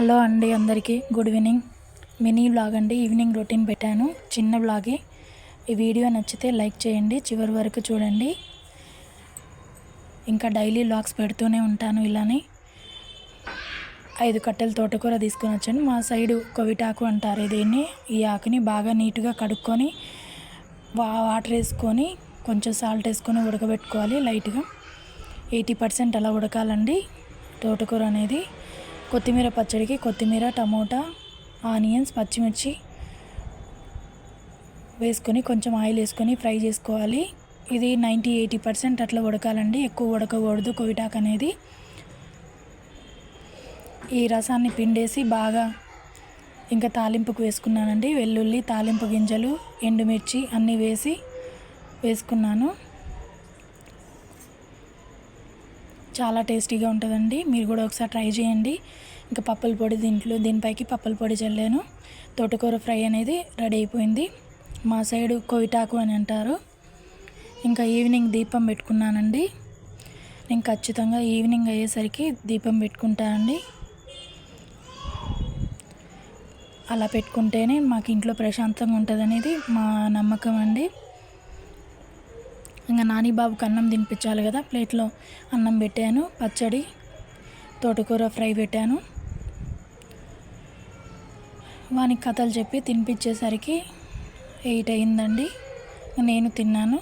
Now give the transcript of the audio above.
Hello అండి అందరికీ. Good evening. Mini blog అండి. ఈవినింగ్ రొటీన్ పెట్టాను. చిన్న బ్లాగే ఈ వీడియో నచ్చితే లైక్ చేయండి. చివరి వరకు చూడండి. ఇంకా డైలీ బ్లాగ్స్ పెడుతూనే ఉంటాను ఇలానే. ఐదు కట్టెల తోటకూర తీసుకొని వచ్చాను. మా సైడు కొవిటాకు అంటారు దీన్ని ఈ ఆకుని బాగా నీట్గా కడుక్కొని వా వాటర్ వేసుకొని కొంచెం సాల్ట్ వేసుకొని ఉడకబెట్టుకోవాలి లైట్గా. ఎయిటీ పర్సెంట్ అలా ఉడకాలండి తోటకూర అనేది. కొత్తిమీర పచ్చడికి కొత్తిమీర టమోటా ఆనియన్స్ పచ్చిమిర్చి వేసుకొని కొంచెం ఆయిల్ వేసుకొని ఫ్రై చేసుకోవాలి. ఇది నైంటీ ఎయిటీ పర్సెంట్ అట్లా ఉడకాలండి. ఎక్కువ ఉడకకూడదు కొవిటాక్ అనేది. ఈ రసాన్ని పిండేసి బాగా ఇంకా తాలింపుకు వేసుకున్నానండి. వెల్లుల్లి తాలింపు గింజలు ఎండుమిర్చి అన్నీ వేసి వేసుకున్నాను. చాలా టేస్టీగా ఉంటుందండి. మీరు కూడా ఒకసారి ట్రై చేయండి. ఇంకా పప్పుల పొడి దీంట్లో దీనిపైకి పప్పుల పొడి చల్లాను. తోటకూర ఫ్రై అనేది రెడీ అయిపోయింది. మా సైడు కొయిటాకు అని అంటారు. ఇంకా ఈవినింగ్ దీపం పెట్టుకున్నానండి. నేను ఖచ్చితంగా ఈవినింగ్ అయ్యేసరికి దీపం పెట్టుకుంటానండి. అలా పెట్టుకుంటేనే మాకు ఇంట్లో ప్రశాంతంగా ఉంటుంది అనేది మా నమ్మకం అండి. ఇంకా నాని బాబుకి అన్నం తినిపించాలి కదా ప్లేట్లో అన్నం పెట్టాను పచ్చడి తోటకూర ఫ్రై పెట్టాను. వానికి కథలు చెప్పి తినిపించేసరికి ఎయిట్ అయిందండి. నేను తిన్నాను.